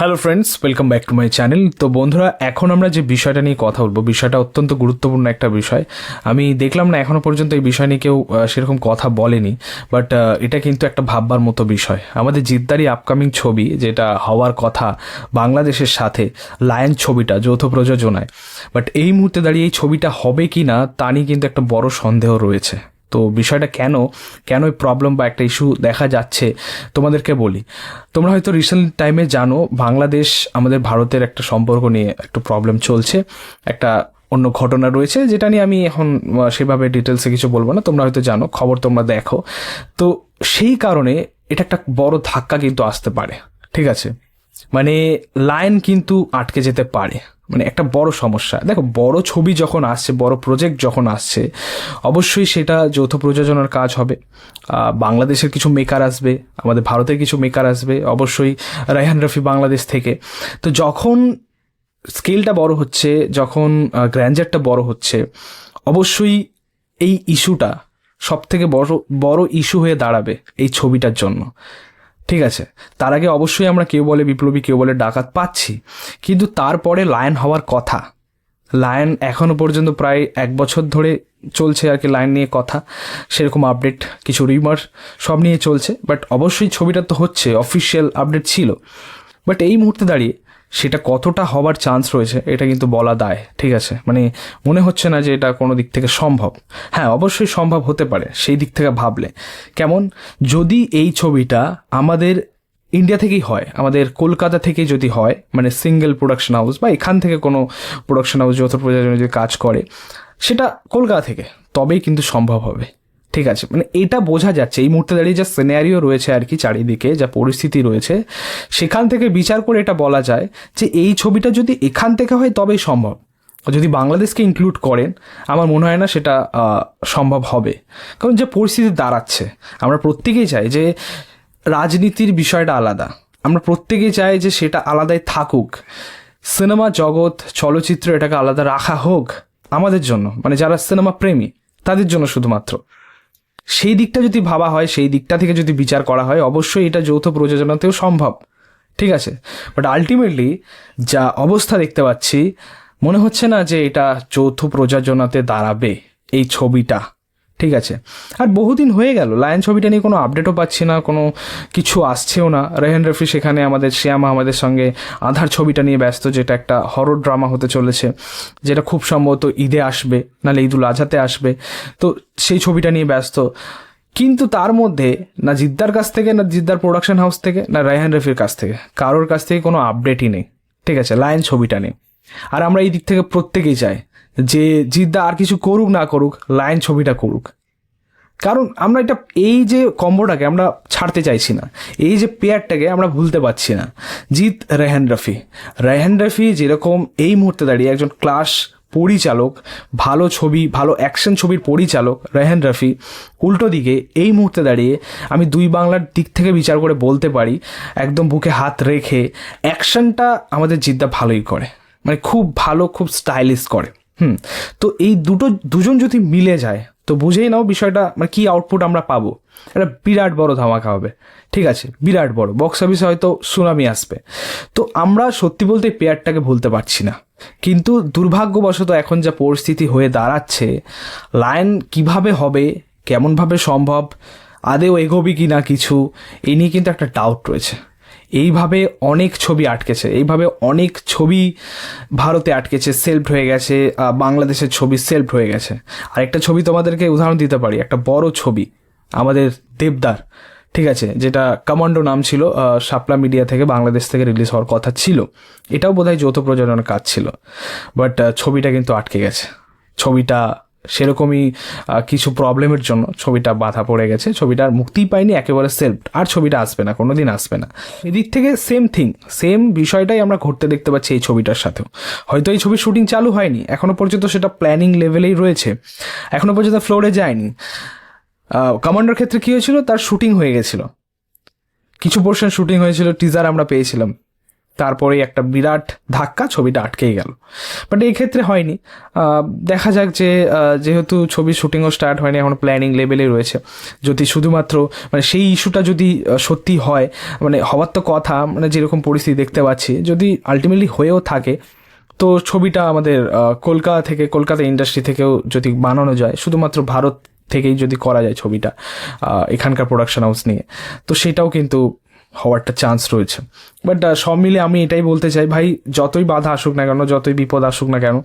Hello friends welcome back to my channel তো বন্ধুরা, এখন আমরা যে বিষয়টা নিয়ে কথা বলব, বিষয়টা অত্যন্ত গুরুত্বপূর্ণ একটা বিষয়। আমি দেখলাম না এখনও পর্যন্ত এই বিষয় নিয়ে কেউ সেরকম কথা বলেনি বাট এটা কিন্তু একটা ভাববার মতো বিষয়। আমাদের জিদ্দারি আপকামিং ছবি, যেটা হওয়ার কথা বাংলাদেশের সাথে লায়ন ছবিটা, যৌথ প্রযোজনায়। বাট এই মুহূর্তে দাঁড়িয়ে এই ছবিটা হবে কি না তা নিয়ে কিন্তু একটা বড় সন্দেহ রয়েছে। তো বিষয়টা কেন কেন এই প্রবলেম বা একটা ইস্যু দেখা যাচ্ছে, তোমাদেরকে বলি। তোমরা হয়তো রিসেন্ট টাইমে জানো, বাংলাদেশ আমাদের ভারতের একটা সম্পর্ক নিয়ে একটু প্রবলেম চলছে। একটা অন্য ঘটনা রয়েছে, যেটা নিয়ে আমি এখন সেভাবে ডিটেলসে কিছু বলব না, তোমরা হয়তো জানো, খবর তোমরা দেখো। তো সেই কারণে এটা একটা বড় ধাক্কা কিন্তু আসতে পারে, ঠিক আছে? মানে লাইন কিন্তু আটকে যেতে পারে। মানে একটা বড় সমস্যা। দেখো, বড় ছবি যখন আসছে, বড় প্রজেক্ট যখন আসছে, অবশ্যই সেটা যৌথ প্রযোজনার কাজ হবে। বাংলাদেশের কিছু মেকার আসবে, আমাদের ভারতের কিছু মেকার আসবে, অবশ্যই রায়হান রফি বাংলাদেশ থেকে। তো যখন স্কেলটা বড় হচ্ছে, যখন গ্র্যান্ডারটা বড় হচ্ছে, অবশ্যই এই ইস্যুটা সব থেকে বড় বড় ইস্যু হয়ে দাঁড়াবে এই ছবিটার জন্য। ঠিক আছে? তার আগে অবশ্যই আমরা কেউ বলে বিপ্লবী, কেউ বলে ডাকাত পাচ্ছি। কিন্তু তারপরে লায়ন হওয়ার কথা। লায়ন এখনও পর্যন্ত প্রায় এক বছর ধরে চলছে আর কি লাইন নিয়ে কথা। সেরকম আপডেট, কিছু রিমার সব নিয়ে চলছে। বাট অবশ্যই ছবিটা তো হচ্ছে অফিসিয়াল আপডেট ছিল। বাট এই মুহূর্তে দাঁড়িয়ে সেটা কতটা হবার চান্স রয়েছে, এটা কিন্তু বলা দায়, ঠিক আছে? মানে মনে হচ্ছে না যে এটা কোনো দিক থেকে সম্ভব। হ্যাঁ অবশ্যই সম্ভব হতে পারে, সেই দিক থেকে ভাবলে। কেমন? যদি এই ছবিটা আমাদের ইন্ডিয়া থেকেই হয়, আমাদের কলকাতা থেকে যদি হয় মানে সিঙ্গেল প্রোডাকশন হাউস বা এখান থেকে কোনো প্রোডাকশন হাউস যৌথ প্রযোজনে যদি কাজ করে, সেটা কলকাতা থেকে, তবেই কিন্তু সম্ভব হবে। ঠিক আছে। মানে এটা বোঝা যাচ্ছে, এই মুহূর্তে দাঁড়িয়ে যা সিনারিও রয়েছে আর কি চারিদিকে, যা পরিস্থিতি রয়েছে, সেখান থেকে বিচার করে এটা বলা যায় যে এই ছবিটা যদি এখান থেকে হয় তবেই সম্ভব। যদি বাংলাদেশকে ইনক্লুড করেন, আমার মনে হয় না সেটা সম্ভব হবে। কারণ যে পরিস্থিতি দাঁড়াচ্ছে, আমরা প্রত্যেকেই চাই যে রাজনীতির বিষয়টা আলাদা। আমরা প্রত্যেকেই চাই যে সেটা আলাদাই থাকুক। সিনেমা জগৎ, চলচ্চিত্র এটাকে আলাদা রাখা হোক আমাদের জন্য মানে যারা সিনেমা প্রেমী, তাদের জন্য শুধুমাত্র। সেই দিকটা যদি ভাবা হয়, সেই দিকটা থেকে যদি বিচার করা হয়, অবশ্যই এটা যৌথ প্রযোজনাতেও সম্ভব। ঠিক আছে? বাট আলটিমেটলি যা অবস্থা দেখতে পাচ্ছি, মনে হচ্ছে না যে এটা যৌথ প্রযোজনাতে দাঁড়াবে এই ছবিটা। ঠিক আছে। আর বহুদিন হয়ে গেল লায়ন ছবিটা নিয়ে কোনো আপডেটও পাচ্ছি না, কোনো কিছু আসছেও না। রেহেন রফি সেখানে আমাদের, শ্যাম আমাদের সঙ্গে আধার ছবিটা নিয়ে ব্যস্ত, যেটা একটা হরর ড্রামা হতে চলেছে, যেটা খুব সম্ভবত ঈদে আসবে, নাহলে ঈদুল আজহাতে আসবে। তো সেই ছবিটা নিয়ে ব্যস্ত। কিন্তু তার মধ্যে না জিদ্দার কাছ থেকে, না জিদ্দার প্রোডাকশন হাউস থেকে, না রায়হান রফির কাছ থেকে, কারোর কাছ থেকে কোনো আপডেটই নেই। ঠিক আছে লায়ন ছবিটা নেই আর আমরা এই দিক থেকে প্রত্যেকেই চাই যে জিদ্দা আর কিছু করুক না করুক লায়ন ছবিটা করুক। কারণ আমরা এটা, এই যে কম্বোটাকে আমরা ছাড়তে চাইছি না, এই যে পেয়ারটাকে আমরা ভুলতে পারছি না। জিৎ, রেহান রফি। রেহান রফি যেরকম এই মুহূর্তে দাঁড়িয়ে একজন ক্লাস পরিচালক, ভালো ছবি, ভালো অ্যাকশন ছবির পরিচালক রেহান রফি, উল্টো দিকে এই মুহূর্তে দাঁড়িয়ে আমি দুই বাংলার দিক থেকে বিচার করে বলতে পারি, একদম বুকে হাত রেখে অ্যাকশনটা আমাদের জিদ্দা ভালোই করে। মানে খুব ভালো, খুব স্টাইলিশ করে। হুম, তো এই দুটো, দুজন যদি মিলে যায়, তো বুঝেই নাও বিষয়টা মানে কী আউটপুট আমরা পাবো। এটা বিরাট বড় ধামাকা হবে। ঠিক আছে, বিরাট বড়। বক্স অফিসে হয়তো সুনামি আসবে। তো আমরা সত্যি বলতে পেয়ারটাকে ভুলতে পারছি না। কিন্তু দুর্ভাগ্যবশত এখন যা পরিস্থিতি হয়ে দাঁড়াচ্ছে লাইন কীভাবে হবে, কেমনভাবে সম্ভব, আদেও এগোবি কি না কিছু এই নিয়ে কিন্তু একটা ডাউট রয়েছে। এইভাবে অনেক ছবি আটকেছে। এইভাবে অনেক ছবি ভারতে আটকেছে সেলফ হয়ে গেছে বাংলাদেশের ছবি সেলফ হয়ে গেছে। আর একটা ছবি তোমাদেরকে উদাহরণ দিতে পারি, একটা বড় ছবি আমাদের দেবদার, ঠিক আছে? যেটা কমান্ডো নাম ছিল শাপলা মিডিয়া থেকে বাংলাদেশ থেকে রিলিজ হওয়ার কথা ছিল। এটাও বোধহয় যৌথ প্রযোজনার কাজ ছিল বাট ছবিটা কিন্তু আটকে গেছে। ছবিটা সেরকমই কিছু প্রবলেমের জন্য ছবিটা বাধা পড়ে গেছে। ছবিটা আর মুক্তিই পায়নি, একেবারে সেলফ আর ছবিটা আসবে না কোনো দিন আসবে না। এদিক থেকে সেম থিং সেম বিষয়টাই আমরা ঘটতে দেখতে পাচ্ছি এই ছবিটার সাথেও। হয়তো এই ছবির শুটিং চালু হয়নি, এখনও পর্যন্ত সেটা প্ল্যানিং লেভেলেই রয়েছে। এখনও পর্যন্ত ফ্লোরে যায়নি। কমান্ডার ক্ষেত্রে কী হয়েছিল? তার শুটিং হয়ে গেছিল। কিছু পোর্শন শুটিং হয়েছিল টিজার আমরা পেয়েছিলাম। তারপরে একটা বিরাট ধাক্কা ছবিটা আটকেই গেল। বাট এই ক্ষেত্রে হয়নি। দেখা যাক যে যেহেতু ছবির শুটিংও স্টার্ট হয়নি, এখন প্ল্যানিং লেভেলে রয়েছে। যদি শুধুমাত্র মানে সেই ইস্যুটা যদি সত্যি হয় মানে হওয়ার তো কথা মানে যেরকম পরিস্থিতি দেখতে পাচ্ছি, যদি আলটিমেটলি হয়েও থাকে, তো ছবিটা আমাদের কলকাতা থেকে, কলকাতা ইন্ডাস্ট্রি থেকেও যদি বানানো যায়, শুধুমাত্র ভারত থেকেই যদি করা যায় ছবিটা এখানকার প্রোডাকশন হাউস নিয়ে, তো সেটাও কিন্তু হওয়ার একটা চান্স রয়েছে। বাট সব মিলে আমি এটাই বলতে চাই, ভাই, যতই বাধা আসুক না কেন, যতই বিপদ আসুক না কেন,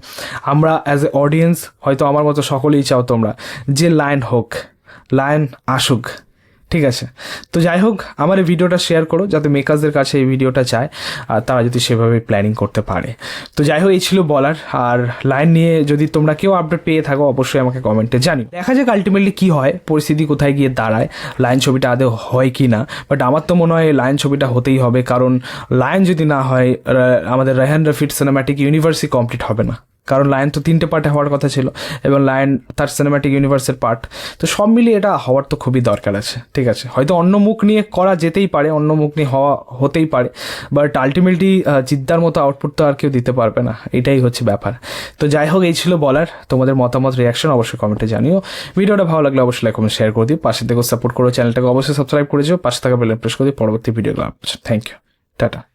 আমরা অ্যাজ এ অডিয়েন্স হয়তো আমার মতো সকলেই চাও তোমরা, যে লাইন হোক লাইন আসুক ঠিক আছে। তো যাই হোক, আমার এই ভিডিওটা শেয়ার করো যাতে মেকার্সদের কাছে এই ভিডিওটা যায়, আর তারা যদি সেভাবে প্ল্যানিং করতে পারে। তো যাই হোক, এই ছিল বলার। আর লাইন নিয়ে যদি তোমরা কেউ আপডেট পেয়ে থাকো, অবশ্যই আমাকে কমেন্টে জানি দেখা যাক আলটিমেটলি কী হয়, পরিস্থিতি কোথায় গিয়ে দাঁড়ায় লাইন ছবিটা আদৌ হয় কি না বাট আমার তো মনে হয় লাইন ছবিটা হতেই হবে, কারণ লাইন যদি না হয় আমাদের রেহান রফিড সিনেম্যাটিক ইউনিভার্সই কমপ্লিট হবে না। কারণ লায়ন তো তিনটে পার্টে হওয়ার কথা ছিল এবং লায়ন তার সিনেমাটিক ইউনিভার্সের পার্ট তো সব মিলিয়ে এটা হওয়ার তো খুবই দরকার আছে, ঠিক আছে? হয়তো অন্য মুখ নিয়ে করা যেতেই পারে, অন্য মুখ নিয়ে হওয়া হতেই পারে বাট আলটিমেটলি জিদ্দার মতো আউটপুট তো আর কেউ দিতে পারবে না, এটাই হচ্ছে ব্যাপার। তো যাই হোক, এই ছিল বলার, তোমাদের মতামত রিয়াকশন অবশ্যই কমেন্টে জানিও। ভিডিওটা ভালো লাগলে অবশ্যই লাইক কমেন্ট শেয়ার করে দিও। পাশে থেকে সাপোর্ট করো চ্যানেলটাকে অবশ্যই সাবস্ক্রাইব করে দিও পাশে থাকা বেল প্রেস করে দিও। পরবর্তী ভিডিওগুলো থ্যাংক ইউ টাটা